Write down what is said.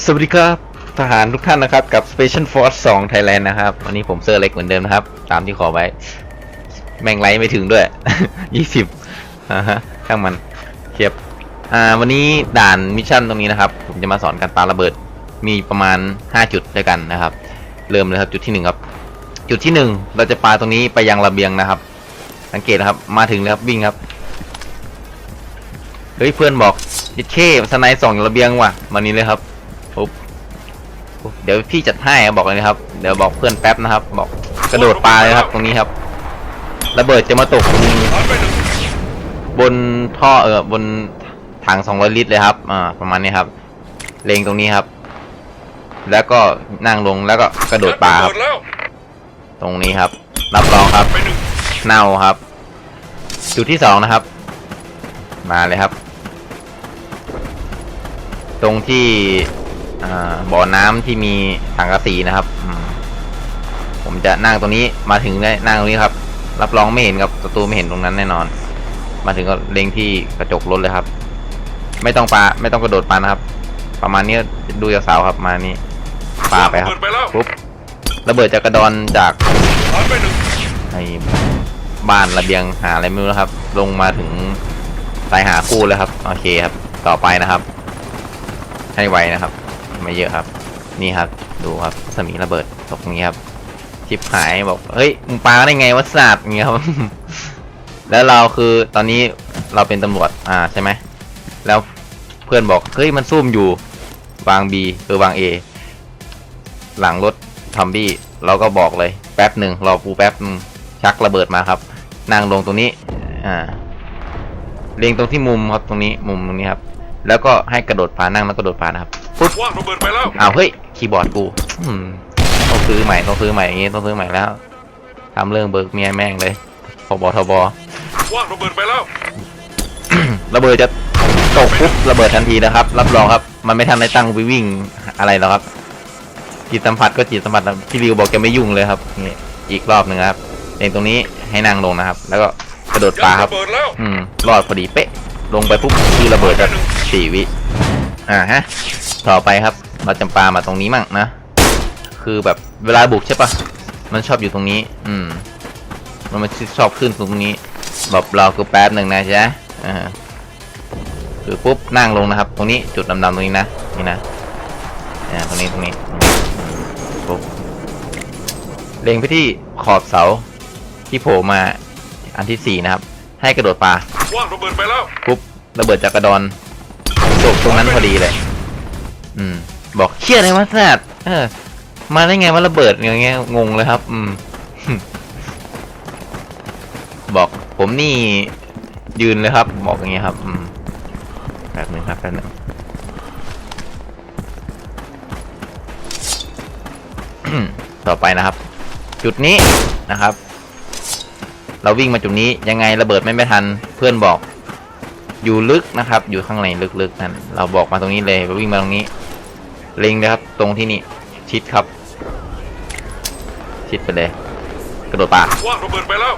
สวัสดีครับทหารทุกท่านนะครับกับ Special Force 2 Thailand นะครับ วันนี้ผมเซอร์เล็กเหมือนเดิมนะครับ ตามที่ขอไว้ แม่งไลท์ไม่ถึงด้วย 20อ่าฮะช่างมันเทียบอ่าวันนี้ด่านมิชชั่นตรงนี้นะครับ ผมจะมาสอนการปาระเบิดมีประมาณ 5 จุดด้วยกันนะครับ เริ่มเลยครับจุดที่ 1 ครับ จุดที่ 1 เราจะปาตรงนี้ไปยังระเบียงนะครับ สังเกตนะครับมาถึงแล้วครับวิ่งครับเฮ้ยเพื่อนบอกยิดเข้สไนด์สองระเบียงว่ะมานี้เลยครับ เดี๋ยวพี่จัดให้บอกเลยนะครับ เดี๋ยวบอกเพื่อนแป๊บนะครับ บอกกระโดดปลาเลยครับ ตรงนี้ครับ ระเบิดจะมาตกตรงนไปหนึ่งบนท่อเออบนถัง200ลิตรเลยครับ อ่า ประมาณนี้ครับ เลงตรงนี้ครับ แล้วก็นั่งลงแล้วก็กระโดดปลาครับ ตรงนี้ครับ รับรองครับ เน่าครับ จุดที่สองนะครับ มาเลยครับ ตรงที่ บ่อน้ำที่มีสังกะสีนะครับอืมผมจะนั่งตรงนี้มาถึงได้นั่งตรงนี้ครับ รับรองไม่เห็นครับศัตรูไม่เห็นตรงนั้นแน่นอน มาถึงก็เล็งที่กระจกรถเลยครับ ไม่ต้องปาไม่ต้องกระโดดปานะครับ ประมาณนี้ดูจากเสาครับมานี้ปาไปครับเปิดไปแล้วปุ๊บระเบิดจากกระดอนจากผ่านไปหนึ่งในบ้านระเบียงหาอะไรไม่รู้นะครับ ลงมาถึงตายหาคู่แล้วครับ โอเคครับ ต่อไปนะครับ ให้ไวนะครับ ม่เยอะครับ นี่ครับ ดูครับสมีระเบิดตกตรงนี้ครับชิบหายบอกเฮ้ยมึงปาได้ไงวะสัตว์อย่างเงี้ยครับ แล้วเราคือตอนนี้เราเป็นตำรวจอ่าใช่ไหมแล้วเพื่อนบอกเฮ้ยมันซุ่มอยู่วาง B เออวาง A หลังรถทอมบี้เราก็บอกเลยแป๊บหนึ่งรอปูแป๊บชักระเบิดมาครับนั่งลงตรงนี้อ่าเล็งตรงที่มุมครับตรงนี้มุมตรงนี้ครับ แล้วก็ให้กระโดดฟ้านั่งแล้วกระโดดฟ้านะครับ ปุ๊บว่างระเบิดไปแล้วอ้าวเฮ้ยคีย์บอร์ดกูอืมต้องซื้อใหม่ต้องซื้อใหม่อย่างงี้ต้องซื้อใหม่แล้วทำเรื่องเบิกเมียแม่งเลยพบทบว่างระเบิดไปแล้วระเบิดจะตกปุ๊บระเบิดทันทีนะครับ รับรองครับ มันไม่ทันได้ตั้งไปวิ่งอะไรแล้วครับ จิตสัมผัสก็จิตสัมผัสนะพี่ริวบอกแกไม่ยุ่งเลยครับนี่อีกรอบหนึ่งครับเองตรงนี้ให้นั่งลงนะครับ แล้วก็กระโดดปลาครับระเบิดแล้วอืมรอดพอดีเป๊ะ ลงไปปุ๊บคือระเบิดจะสี่วิ อ่าฮะ ต่อไปครับ เราจะปามาตรงนี้มั่งนะ คือแบบเวลาบุกใช่ปะมันชอบอยู่ตรงนี้ อืม มันมันชอบขึ้นตรงนี้แบบเราคือแป๊บหนึ่งนะจ๊ะอ่าคือปุ๊บนั่งลงนะครับ ตรงนี้จุดดำๆตรงนี้นะ นี่นะ อ่า ตรงนี้ตรงนี้อืมปุ๊บเล็งไปที่ขอบเสาที่โผล่มาอันที่สี่นะครับ ให้กระโดดปลาว่างระเบิดไปแล้วปุ๊บระเบิดจากกระดอน ตกตรงนั้นพอดีเลย อืม บอกเชี่ยอะไรวะสัตว์เออ มาได้ไงว่าระเบิดอย่างเงี้ยงงเลยครับ อืม บอกผมนี่ยืนเลยครับ บอกอย่างเงี้ยครับ อืมแป๊บนึงครับแป๊บนึงต่อไปนะครับ จุดนี้นะครับ เราวิ่งมาจุดนี้ยังไงระเบิดไม่ไม่ทัน เพื่อนบอก อยู่ลึกนะครับ อยู่ข้างในลึกๆนั่นเราบอกมาตรงนี้เลยวิ่งมาตรงนี้ เล็งนะครับ ตรงที่นี่ชิดครับ ชิดไปเลย กระโดดป่าว่างระเบิดไปแล้ว